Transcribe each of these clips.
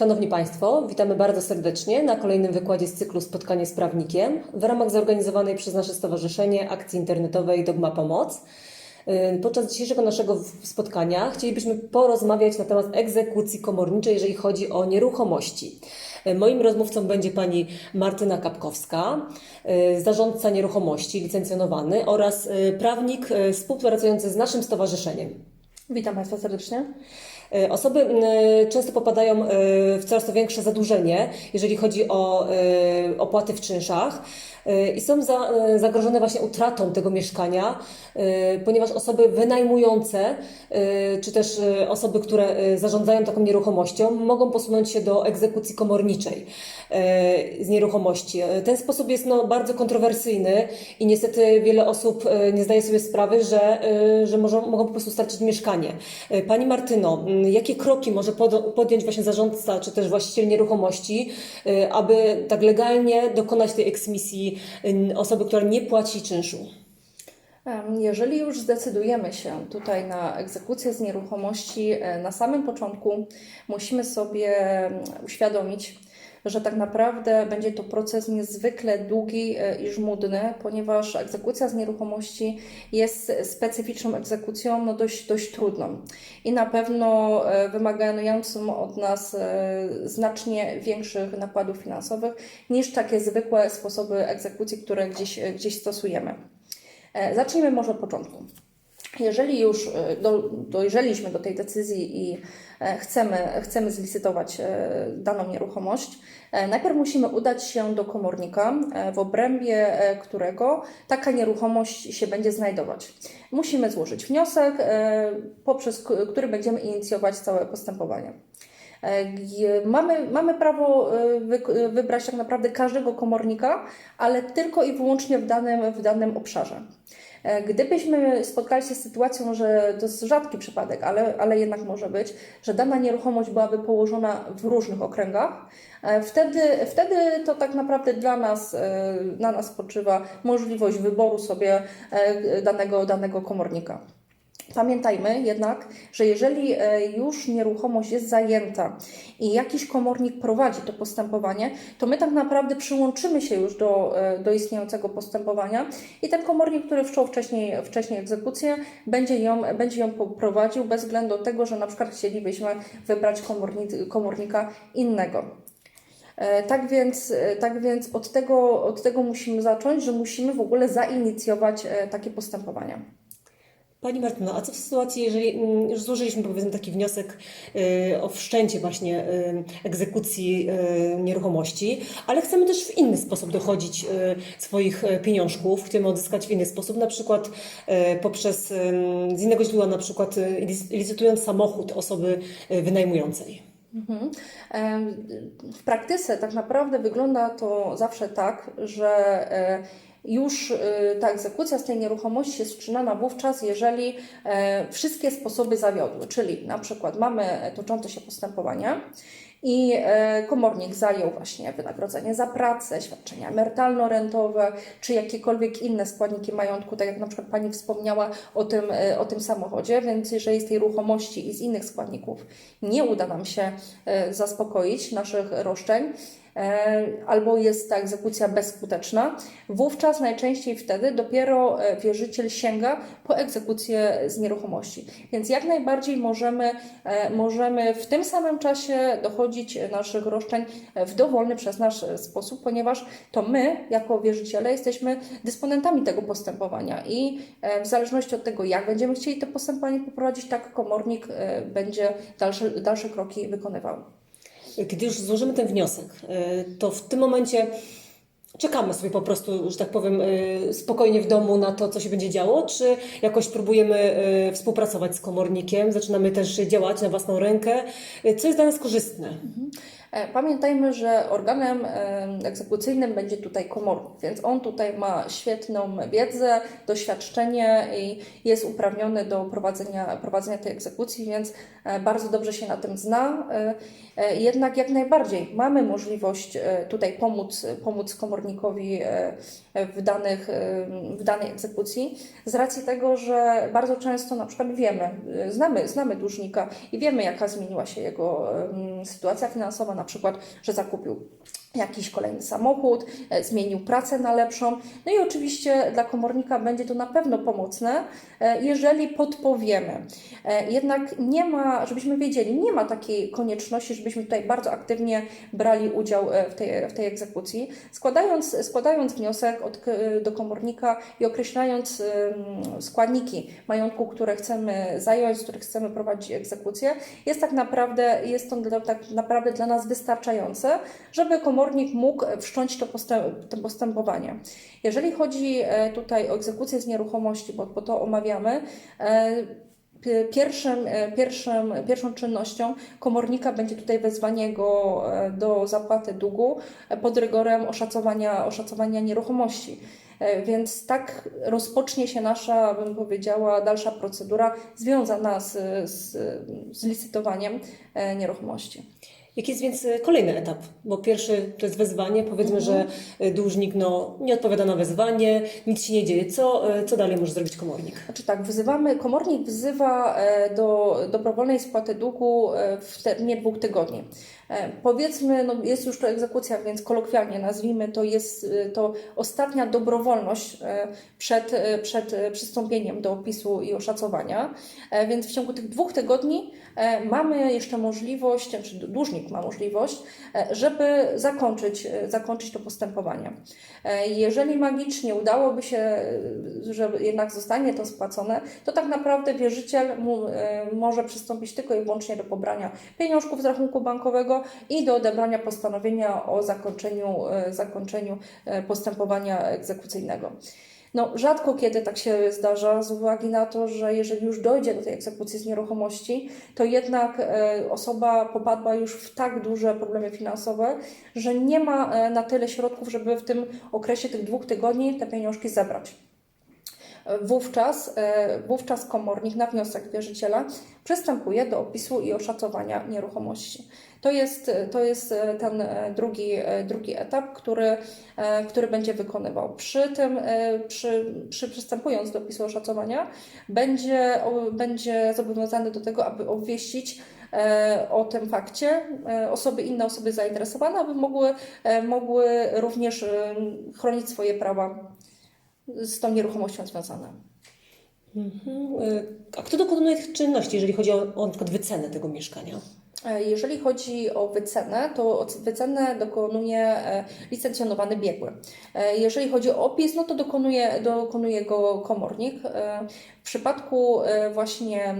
Szanowni Państwo, witamy bardzo serdecznie na kolejnym wykładzie z cyklu Spotkanie z prawnikiem w ramach zorganizowanej przez nasze stowarzyszenie akcji internetowej Dogma Pomoc. Podczas dzisiejszego naszego spotkania chcielibyśmy porozmawiać na temat egzekucji komorniczej, jeżeli chodzi o nieruchomości. Moim rozmówcą będzie pani Martyna Kapkowska, yy, zarządca nieruchomości licencjonowany oraz yy, prawnik yy, współpracujący z naszym stowarzyszeniem. Witam Państwa serdecznie. E, Osoby często popadają e, w coraz to większe zadłużenie, jeżeli chodzi o e, opłaty w czynszach i są za, zagrożone właśnie utratą tego mieszkania, ponieważ osoby wynajmujące, czy też osoby, które zarządzają taką nieruchomością, mogą posunąć się do egzekucji komorniczej z nieruchomości. Ten sposób jest no, bardzo kontrowersyjny i niestety wiele osób nie zdaje sobie sprawy, że, że może, mogą po prostu stracić mieszkanie. Pani Martyno, jakie kroki może pod- podjąć właśnie zarządca czy też właściciel nieruchomości, e, aby tak legalnie dokonać tej eksmisji osoby, która nie płaci czynszu? Jeżeli już zdecydujemy się tutaj na egzekucję z nieruchomości, e, na samym początku musimy sobie uświadomić, że tak naprawdę będzie to proces niezwykle długi e, i żmudny, ponieważ egzekucja z nieruchomości jest specyficzną egzekucją, no dość, dość trudną i na pewno e, wymagającą od nas e, znacznie większych nakładów finansowych niż takie zwykłe sposoby egzekucji, które gdzieś, gdzieś stosujemy. Zacznijmy może od początku. Jeżeli już do, dojrzeliśmy do tej decyzji i chcemy, chcemy zlicytować e, daną nieruchomość, e, najpierw musimy udać się do komornika, e, w obrębie e, którego taka nieruchomość się będzie znajdować. Musimy złożyć wniosek, e, poprzez który będziemy inicjować całe postępowanie. E, Mamy, mamy prawo e, wy, wybrać tak naprawdę każdego komornika, ale tylko i wyłącznie w danym, w danym obszarze. E, Gdybyśmy spotkali się z sytuacją, że to jest rzadki przypadek, ale, ale jednak może być, że dana nieruchomość byłaby położona w różnych okręgach, e, wtedy, wtedy to tak naprawdę dla nas, e, na nas spoczywa możliwość wyboru sobie danego, danego komornika. Pamiętajmy jednak, że jeżeli e, już nieruchomość jest zajęta i jakiś komornik prowadzi to postępowanie, to my tak naprawdę przyłączymy się już do, e, do istniejącego postępowania i ten komornik, który wszczął wcześniej, wcześniej egzekucję, będzie ją, będzie ją prowadził bez względu do tego, że na przykład chcielibyśmy wybrać komorni, komornika innego. E, Tak więc, tak więc od, tego, od tego musimy zacząć, że musimy w ogóle zainicjować takie postępowania. Pani Martyno, a co w sytuacji, jeżeli mm, już złożyliśmy powiedzmy taki wniosek y, o wszczęcie właśnie y, egzekucji y, nieruchomości, ale chcemy też w inny sposób dochodzić swoich pieniążków, chcemy odzyskać w inny sposób, na przykład poprzez z innego źródła, na przykład lic- licytując samochód osoby wynajmującej. Mhm. W praktyce tak naprawdę wygląda to zawsze tak, że e, już e, ta egzekucja z tej nieruchomości jest wszczynana wówczas, jeżeli e, wszystkie sposoby zawiodły, czyli na przykład mamy toczące się postępowania i e, komornik zajął właśnie wynagrodzenie za pracę, świadczenia emerytalno-rentowe, czy jakiekolwiek inne składniki majątku, tak jak na przykład Pani wspomniała o tym, e, o tym samochodzie, więc jeżeli z tej ruchomości i z innych składników nie uda nam się e, zaspokoić naszych roszczeń, e, albo jest ta egzekucja bezskuteczna, wówczas najczęściej wtedy dopiero e, wierzyciel sięga po egzekucję z nieruchomości. Więc jak najbardziej możemy, e, możemy w tym samym czasie dochodzić naszych roszczeń w dowolny przez nas sposób, ponieważ to my, jako wierzyciele, jesteśmy dysponentami tego postępowania i e, w zależności od tego, jak będziemy chcieli to postępowanie poprowadzić, tak komornik e, będzie dalsze, dalsze kroki wykonywał. Gdy już złożymy ten wniosek, y, to w tym momencie czekamy sobie po prostu, że tak powiem, y, spokojnie w domu na to, co się będzie działo, czy jakoś próbujemy y, współpracować z komornikiem, zaczynamy też działać na własną rękę, co jest dla nas korzystne. E, Pamiętajmy, że organem e, egzekucyjnym będzie tutaj komornik, więc on tutaj ma świetną wiedzę, doświadczenie i jest uprawniony do prowadzenia, prowadzenia tej egzekucji, więc e, bardzo dobrze się na tym zna. E, e, Jednak jak najbardziej mamy możliwość e, tutaj pomóc, pomóc komornikowi e, w, danych, e, w danej egzekucji z racji tego, że bardzo często na przykład wiemy, e, znamy, znamy dłużnika i wiemy, jaka zmieniła się jego sytuacja finansowa, na przykład, że zakupił jakiś kolejny samochód, e, zmienił pracę na lepszą. No i oczywiście dla komornika będzie to na pewno pomocne, e, jeżeli podpowiemy. E, Jednak nie ma, żebyśmy wiedzieli, nie ma takiej konieczności, żebyśmy tutaj bardzo aktywnie brali udział w tej, w tej egzekucji. Składając, składając wniosek od, do komornika i określając składniki majątku, które chcemy zająć, z których chcemy prowadzić egzekucję, jest tak naprawdę, jest to tak naprawdę dla nas wystarczające, żeby komornik mógł wszcząć to, postęp, to postępowanie. Jeżeli chodzi e, tutaj o egzekucję z nieruchomości, bo, bo to omawiamy, e, pi- Pierwszym, e, pierwszym, pierwszą czynnością komornika będzie tutaj wezwanie go do zapłaty długu pod rygorem oszacowania, oszacowania nieruchomości. Więc tak rozpocznie się nasza, bym powiedziała, dalsza procedura związana z, z, z licytowaniem nieruchomości. Jaki jest więc e, kolejny etap? Bo pierwszy to jest wezwanie, powiedzmy, że e, dłużnik no, nie odpowiada na wezwanie, nic się nie dzieje. Co, e, co dalej może zrobić komornik? Znaczy tak, wyzywamy, komornik wzywa e, do dobrowolnej spłaty długu w terminie dwóch tygodni. Powiedzmy, no jest już to egzekucja, więc kolokwialnie nazwijmy to, jest to ostatnia dobrowolność przed, przed przystąpieniem do opisu i oszacowania. Więc w ciągu tych dwóch tygodni mamy jeszcze możliwość, czy dłużnik ma możliwość, e, żeby zakończyć, e, zakończyć to postępowanie. E, Jeżeli magicznie udałoby się, e, że jednak zostanie to spłacone, to tak naprawdę wierzyciel e, może przystąpić tylko i wyłącznie do pobrania pieniążków z rachunku bankowego i do odebrania postanowienia o zakończeniu, e, zakończeniu e, postępowania egzekucyjnego. No, rzadko kiedy tak się zdarza, z uwagi na to, że jeżeli już dojdzie do tej egzekucji z nieruchomości, to jednak e, osoba popadła już w tak duże problemy finansowe, że nie ma e, na tyle środków, żeby w tym okresie tych dwóch tygodni te pieniążki zebrać. Wówczas, e, wówczas komornik na wniosek wierzyciela przystępuje do opisu i oszacowania nieruchomości. To jest, to jest e, ten e, drugi, drugi etap, który, który będzie wykonywał. Przy tym, przy, przy przystępując do opisu oszacowania, będzie, będzie zobowiązany do tego, aby obwieścić o tym fakcie osoby, inne osoby zainteresowane, aby mogły, mogły również chronić swoje prawa z tą nieruchomością związane. Mhm. E, A kto dokonuje tych czynności, jeżeli chodzi o, o na przykład wycenę tego mieszkania? E, Jeżeli chodzi o wycenę, to wycenę dokonuje e, licencjonowany biegły. Jeżeli chodzi o opis, no to dokonuje, dokonuje go komornik. W przypadku właśnie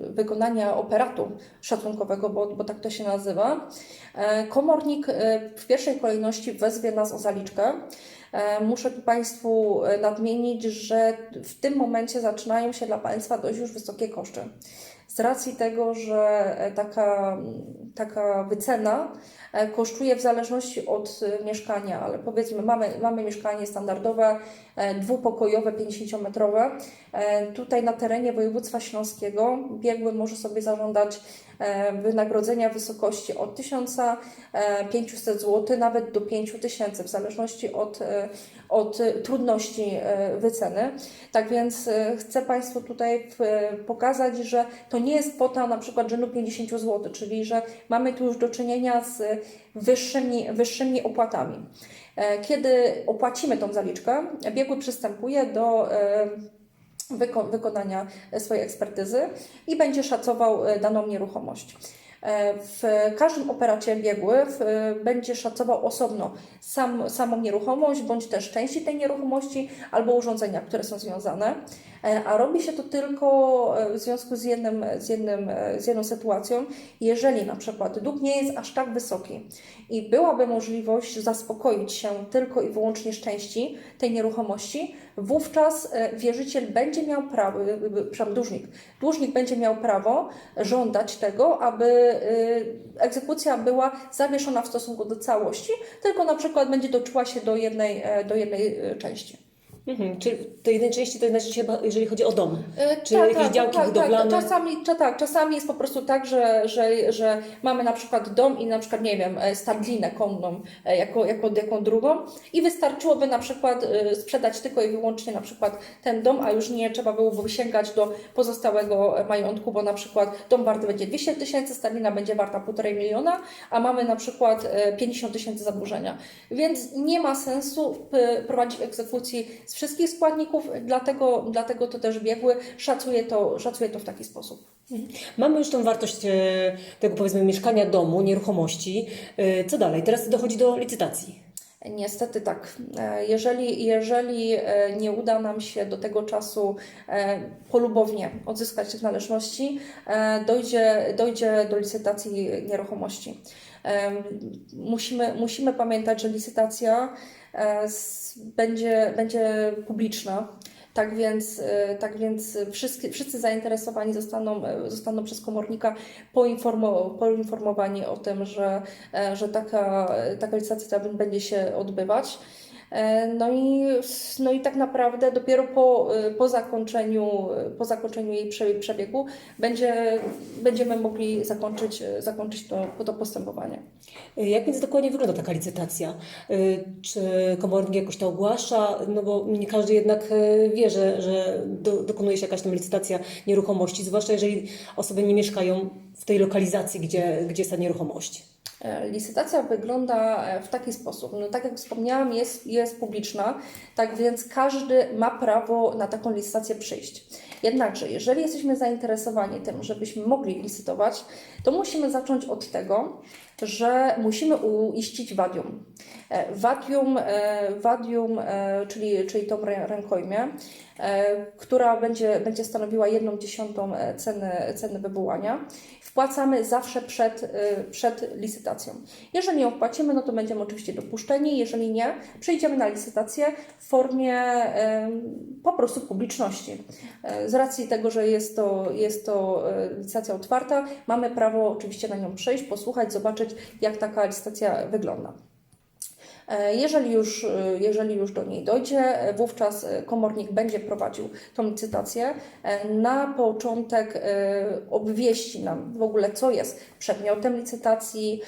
wykonania operatu szacunkowego, bo, bo tak to się nazywa, komornik w pierwszej kolejności wezwie nas o zaliczkę. E, Muszę tu Państwu e, nadmienić, że w tym momencie zaczynają się dla Państwa dość już wysokie koszty. Racji tego, że e, taka, taka wycena e, kosztuje w zależności od e, mieszkania, ale powiedzmy, mamy, mamy mieszkanie standardowe, dwupokojowe, 50-metrowe. E, Tutaj na terenie województwa śląskiego biegły może sobie zażądać wynagrodzenia w wysokości od 1500 zł nawet do 5000 w zależności od, od trudności wyceny. Tak więc chcę Państwu tutaj pokazać, że to nie jest kwota na przykład rzędu 50 zł, czyli że mamy tu już do czynienia z wyższymi, wyższymi opłatami. E, Kiedy opłacimy tą zaliczkę, biegły przystępuje do e, wyko- wykonania swojej ekspertyzy i będzie szacował e, daną nieruchomość. W każdym operacie biegły będzie szacował osobno sam, samą nieruchomość, bądź też części tej nieruchomości albo urządzenia, które są związane. E, A robi się to tylko e, w związku z, jednym, z, jednym, e, z jedną sytuacją, jeżeli na przykład dług nie jest aż tak wysoki i byłaby możliwość zaspokoić się tylko i wyłącznie części tej nieruchomości, wówczas wierzyciel będzie miał prawo, przepraszam, dłużnik, dłużnik będzie miał prawo żądać tego, aby egzekucja była zawieszona w stosunku do całości, tylko na przykład będzie doczyła się do jednej, do jednej części. Mhm. Czyli do jednej części to znaczy chyba, jeżeli chodzi o dom. E, Czy jakieś działki budowlane? Tak, czasami, cza- tak, czasami jest po prostu tak, że, że, że mamy na przykład dom i na przykład, nie wiem, e, stadlinę konną e, jako, jako, jako drugą i wystarczyłoby na przykład sprzedać tylko i wyłącznie na przykład ten dom, a już nie trzeba byłoby sięgać do pozostałego majątku, bo na przykład dom warty będzie 200 tysięcy, stadlina będzie warta 1,5 miliona, a mamy na przykład e, 50 tysięcy zadłużenia. Więc nie ma sensu prowadzić egzekucji z wszystkich składników, dlatego, dlatego to też biegły szacuje to, szacuje to w taki sposób. Mamy już tą wartość e, tego powiedzmy mieszkania, domu, nieruchomości. E, Co dalej? Teraz dochodzi do licytacji. Niestety tak. E, Jeżeli, jeżeli nie uda nam się do tego czasu polubownie odzyskać tych należności, dojdzie, dojdzie do licytacji nieruchomości. Musimy, musimy pamiętać, że licytacja będzie, będzie publiczna. Tak więc, e, tak więc wszyscy, wszyscy zainteresowani zostaną, e, zostaną przez komornika poinformo, poinformowani o tym, że, e, że taka, taka licytacja będzie się odbywać. E, No i, no i tak naprawdę dopiero po, e, po, zakończeniu, po zakończeniu jej prze- przebiegu będzie, będziemy mogli zakończyć, e, zakończyć to, to postępowanie. E, Jak więc dokładnie wygląda taka licytacja? E, Czy komornik jakoś to ogłasza? No bo nie każdy jednak e, wie, że, że do, dokonuje się jakaś tam licytacja nieruchomości, zwłaszcza jeżeli osoby nie mieszkają w tej lokalizacji, gdzie, gdzie jest ta nieruchomość. E, Licytacja wygląda e, w taki sposób. No, tak jak wspomniałam, jest, jest publiczna, tak więc każdy ma prawo na taką licytację przyjść. Jednakże, jeżeli jesteśmy zainteresowani tym, żebyśmy mogli licytować, to musimy zacząć od tego, że musimy uiścić wadium. E, Wadium, e, wadium e, czyli, czyli tą rę- rękojmię, która będzie, będzie stanowiła jedną dziesiątą ceny, ceny wywołania. Wpłacamy zawsze przed, przed licytacją. Jeżeli ją wpłacimy, no to będziemy oczywiście dopuszczeni. Jeżeli nie, przejdziemy na licytację w formie po prostu publiczności. Z racji tego, że jest to, jest to licytacja otwarta, mamy prawo oczywiście na nią przejść, posłuchać, zobaczyć, jak taka licytacja wygląda. E, Jeżeli już, e, jeżeli już do niej dojdzie, e, wówczas komornik będzie prowadził tą licytację. Na początek obwieści nam w ogóle, co jest przedmiotem licytacji,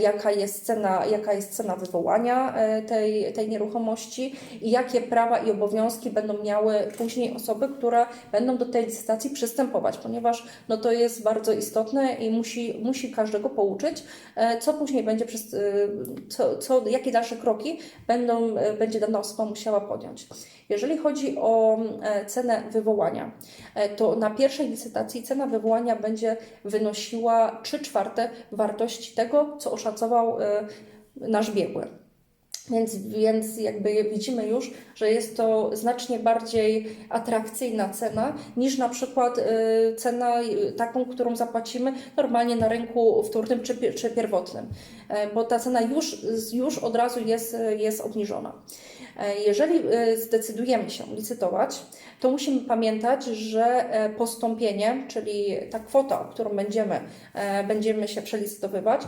jaka jest cena, jaka jest cena wywołania tej, tej nieruchomości i jakie prawa i obowiązki będą miały później osoby, które będą do tej licytacji przystępować, ponieważ no, to jest bardzo istotne i musi, musi każdego pouczyć, co później będzie, przez, co, co, jakie dalsze kroki będą, e, będzie dana osoba musiała podjąć. Jeżeli chodzi o e, cenę wywołania, e, to na pierwszej licytacji cena wywołania będzie wynosiła 3 czwarte wartości tego, co oszacował nasz biegły. Więc, więc jakby widzimy już, że jest to znacznie bardziej atrakcyjna cena niż na przykład y, cena y, taką, którą zapłacimy normalnie na rynku wtórnym czy, czy pierwotnym, E, bo ta cena już, już od razu jest, jest obniżona. E, Jeżeli y, zdecydujemy się licytować, to musimy pamiętać, że e, postąpienie, czyli ta kwota, którą będziemy, e, będziemy się przelicytowywać,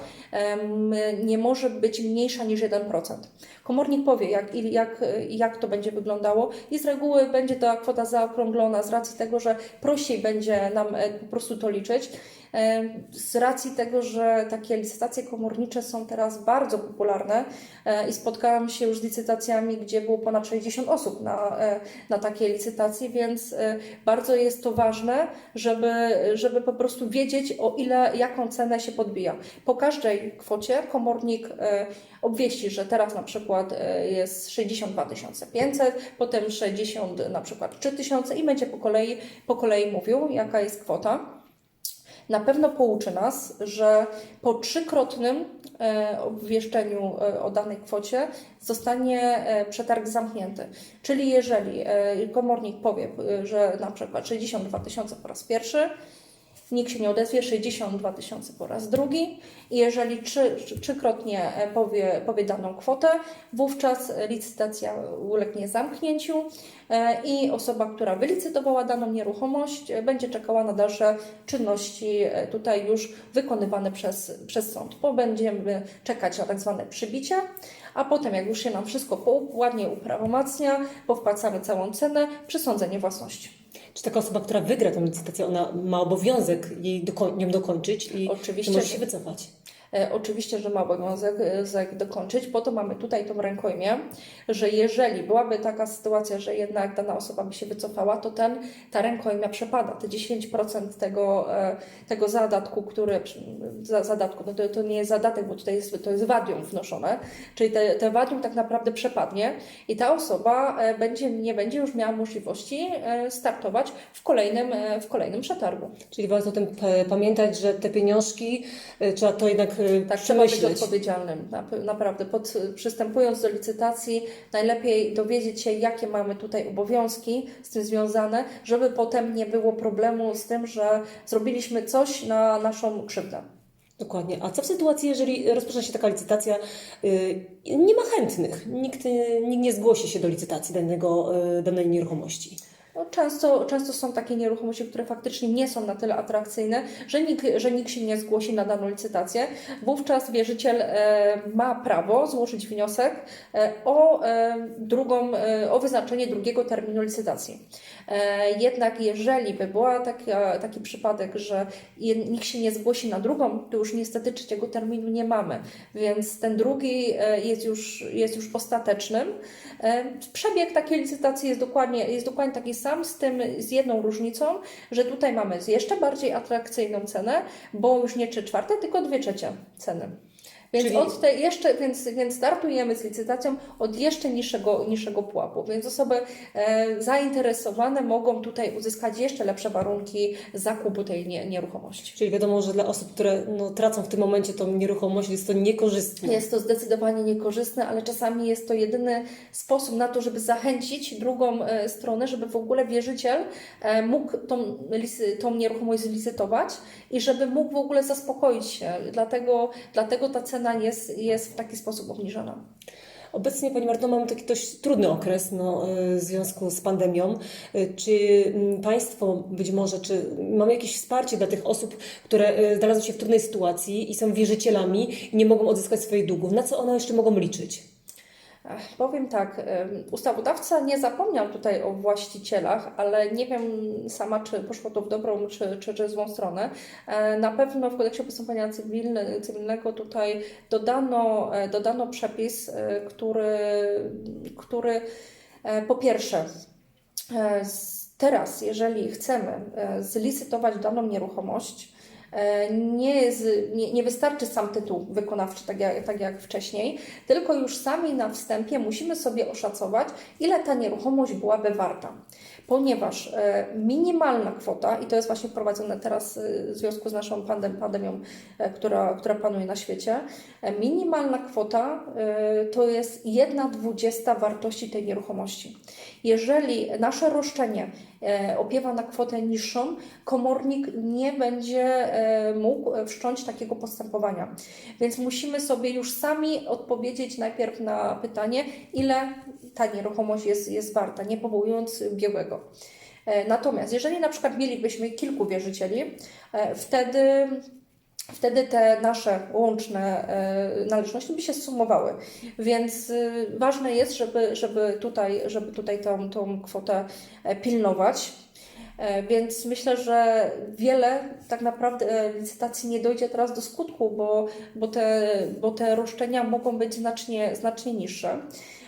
nie może być mniejsza niż 1%. Komornik powie, jak, jak, jak to będzie wyglądało i z reguły będzie ta kwota zaokrąglona z racji tego, że prościej będzie nam e, po prostu to liczyć. Z racji tego, że takie licytacje komornicze są teraz bardzo popularne e, i spotkałam się już z licytacjami, gdzie było ponad 60 osób na, e, na takiej licytacji, więc e, bardzo jest to ważne, żeby, żeby po prostu wiedzieć, o ile, jaką cenę się podbija. Po każdej kwocie komornik obwieści, że teraz na przykład jest 62 500, potem 60 na przykład 3000 i będzie po kolei, po kolei mówił, jaka jest kwota. Na pewno pouczy nas, że po trzykrotnym e, obwieszczeniu e, o danej kwocie zostanie e, przetarg zamknięty. Czyli jeżeli komornik powie, że na przykład 62 tysiące po raz pierwszy, nikt się nie odezwie, 62 tysiące po raz drugi. I jeżeli trzy, trzy- trzykrotnie e, powie, powie daną kwotę, wówczas licytacja ulegnie zamknięciu e, i osoba, która wylicytowała daną nieruchomość e, będzie czekała na dalsze czynności tutaj już wykonywane przez, przez sąd, bo będziemy czekać na tak zwane przybicie, a potem jak już się nam wszystko ładnie uprawomacnia, bo wpłacamy całą cenę, przysądzenie własności. Czy taka osoba, która wygra tę licytację, ona ma obowiązek jej doko- nią dokończyć i Oczywiście, nie może że- się wycofać? E, Oczywiście, że ma obowiązek e, dokończyć, po to mamy tutaj tą rękojmię, że jeżeli byłaby taka sytuacja, że jednak dana osoba by się wycofała, to ten, ta rękojmia przepada. Te 10% tego, e, tego zadatku, który, za, zadatku, no to, to nie jest zadatek, bo tutaj jest, to jest wadium wnoszone, czyli te, te wadium tak naprawdę przepadnie i ta osoba będzie, nie będzie już miała możliwości startować w kolejnym, w kolejnym przetargu. Czyli warto o tym pamiętać, że te pieniążki trzeba to jednak Tak, trzeba być odpowiedzialnym. Na- Naprawdę, pod, przystępując do licytacji, najlepiej dowiedzieć się, jakie mamy tutaj obowiązki z tym związane, żeby potem nie było problemu z tym, że zrobiliśmy coś na naszą krzywdę. Dokładnie. A co w sytuacji, jeżeli rozpoczyna się taka licytacja, y, nie ma chętnych, nikt, y, nikt nie zgłosi się do licytacji danego, y, danej nieruchomości? No, często, często są takie nieruchomości, które faktycznie nie są na tyle atrakcyjne, że nikt, że nikt się nie zgłosi na daną licytację. Wówczas wierzyciel e, ma prawo złożyć wniosek e, o, e, drugą, o wyznaczenie drugiego terminu licytacji. Jednak jeżeli by była taka, taki przypadek, że nikt się nie zgłosi na drugą, to już niestety trzeciego terminu nie mamy, więc ten drugi jest już, jest już ostatecznym. Przebieg takiej licytacji jest dokładnie, jest dokładnie taki sam, z tym z jedną różnicą, że tutaj mamy jeszcze bardziej atrakcyjną cenę, bo już nie trzy czwarte, tylko dwie trzecie ceny. Więc, Czyli- od tej jeszcze, więc, więc startujemy z licytacją od jeszcze niższego, niższego pułapu. Więc osoby e, zainteresowane mogą tutaj uzyskać jeszcze lepsze warunki zakupu tej nie, nieruchomości. Czyli wiadomo, że dla osób, które no, tracą w tym momencie tą nieruchomość, jest to niekorzystne. Jest to zdecydowanie niekorzystne, ale czasami jest to jedyny sposób na to, żeby zachęcić drugą e, stronę, żeby w ogóle wierzyciel e, mógł tą, lisy, tą nieruchomość zlicytować i żeby mógł w ogóle zaspokoić się. Dlatego, dlatego ta cena jest, jest w taki sposób obniżona. Obecnie, Pani Marto, mamy taki dość trudny okres no, y, w związku z pandemią. Y, Czy mm, Państwo być może, czy mamy jakieś wsparcie dla tych osób, które y, znalazły się w trudnej sytuacji i są wierzycielami i nie mogą odzyskać swoich długów? Na co one jeszcze mogą liczyć? Powiem tak, ustawodawca nie zapomniał tutaj o właścicielach, ale nie wiem sama, czy poszło to w dobrą, czy, czy, czy złą stronę. E, Na pewno w kodeksie postępowania cywilne, cywilnego tutaj dodano, e, dodano przepis, e, który, który po pierwsze, teraz, jeżeli chcemy zlicytować daną nieruchomość, nie, z, nie, nie wystarczy sam tytuł wykonawczy, tak jak, tak jak wcześniej, tylko już sami na wstępie musimy sobie oszacować, ile ta nieruchomość byłaby warta. Ponieważ e, minimalna kwota, i to jest właśnie wprowadzone teraz e, w związku z naszą pandem, pandemią, e, która, która panuje na świecie, e, minimalna kwota e, to jest jedna dwudziesta wartości tej nieruchomości. Jeżeli nasze roszczenie e, opiewa na kwotę niższą, komornik nie będzie e, mógł wszcząć takiego postępowania. Więc musimy sobie już sami odpowiedzieć najpierw na pytanie, ile ta nieruchomość jest, jest warta, nie powołując biegłego. E, Natomiast jeżeli na przykład mielibyśmy kilku wierzycieli, wtedy Wtedy te nasze łączne e, należności by się sumowały. Więc y, ważne jest, żeby, żeby tutaj, żeby tutaj tą, tą kwotę e, pilnować. E, Więc myślę, że wiele tak naprawdę licytacji nie dojdzie teraz do skutku, bo, bo, te, bo te roszczenia mogą być znacznie, znacznie niższe.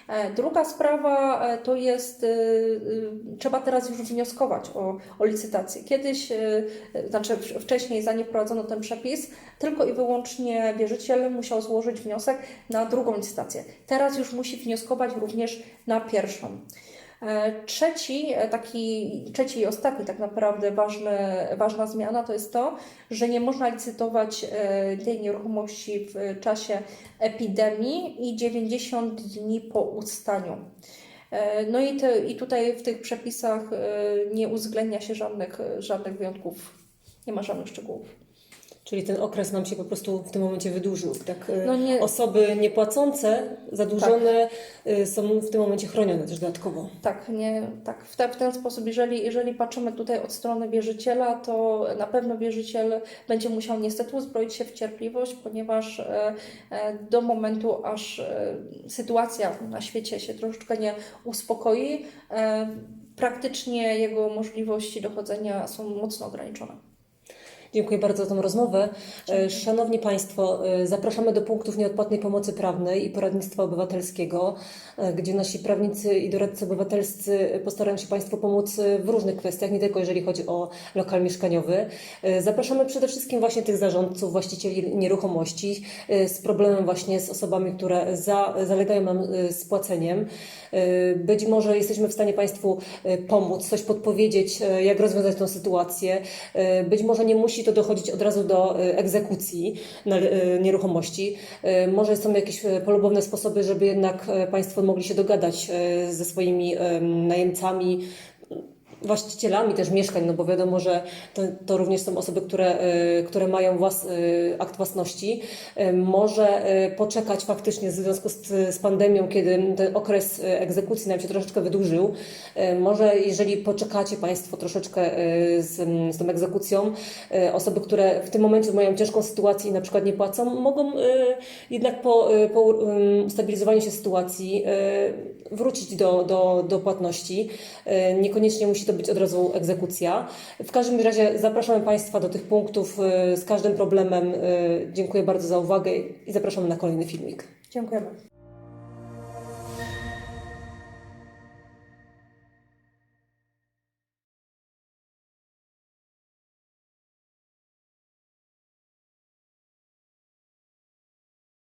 E, Druga sprawa e, to jest, y, trzeba teraz już wnioskować o, o licytację. Kiedyś, znaczy wcześniej, zanim wprowadzono ten przepis, tylko i wyłącznie wierzyciel musiał złożyć wniosek na drugą licytację. Teraz już musi wnioskować również na pierwszą. E, Trzeci, e, taki, trzeci i ostatni tak naprawdę ważny, ważna zmiana to jest to, że nie można licytować e, tej nieruchomości w czasie epidemii i 90 dni po ustaniu. No i, te, i tutaj w tych przepisach nie uwzględnia się żadnych, żadnych wyjątków, nie ma żadnych szczegółów. Czyli ten okres nam się po prostu w tym momencie wydłużył. Tak? y, No nie- Osoby niepłacące, zadłużone y, są w tym momencie chronione też dodatkowo. Tak, nie, tak w, te, w ten sposób, jeżeli, jeżeli patrzymy tutaj od strony wierzyciela, to na pewno wierzyciel będzie musiał niestety uzbroić się w cierpliwość, ponieważ e, e, do momentu, aż e, sytuacja na świecie się troszeczkę nie uspokoi, praktycznie jego możliwości dochodzenia są mocno ograniczone. Dziękuję bardzo za tą rozmowę. E, Szanowni Państwo, e, zapraszamy do punktów nieodpłatnej pomocy prawnej i poradnictwa obywatelskiego, e, gdzie nasi prawnicy i doradcy obywatelscy postarają się Państwu pomóc w różnych kwestiach, nie tylko jeżeli chodzi o lokal mieszkaniowy. Zapraszamy przede wszystkim właśnie tych zarządców, właścicieli nieruchomości z problemem właśnie z osobami, które za, zalegają nam z płaceniem. Być może jesteśmy w stanie Państwu pomóc, coś podpowiedzieć, jak rozwiązać tę sytuację. Być może nie musi to dochodzić od razu do e, egzekucji e, nieruchomości. E, Może są jakieś polubowne sposoby, żeby jednak Państwo mogli się dogadać ze swoimi em, najemcami, właścicielami też mieszkań, no bo wiadomo, że to, to również są osoby, które, e, które mają włas, e, akt własności. E, Może poczekać faktycznie w związku z, z pandemią, kiedy ten okres egzekucji nam się troszeczkę wydłużył. Może jeżeli poczekacie Państwo troszeczkę z, z tą egzekucją, osoby, które w tym momencie mają ciężką sytuację i na przykład nie płacą, mogą jednak po, po ustabilizowaniu się sytuacji wrócić do, do, do płatności. E, Niekoniecznie musi to być od razu egzekucja. W każdym razie zapraszamy Państwa do tych punktów e, z każdym problemem. E, Dziękuję bardzo za uwagę i zapraszamy na kolejny filmik. Dziękujemy.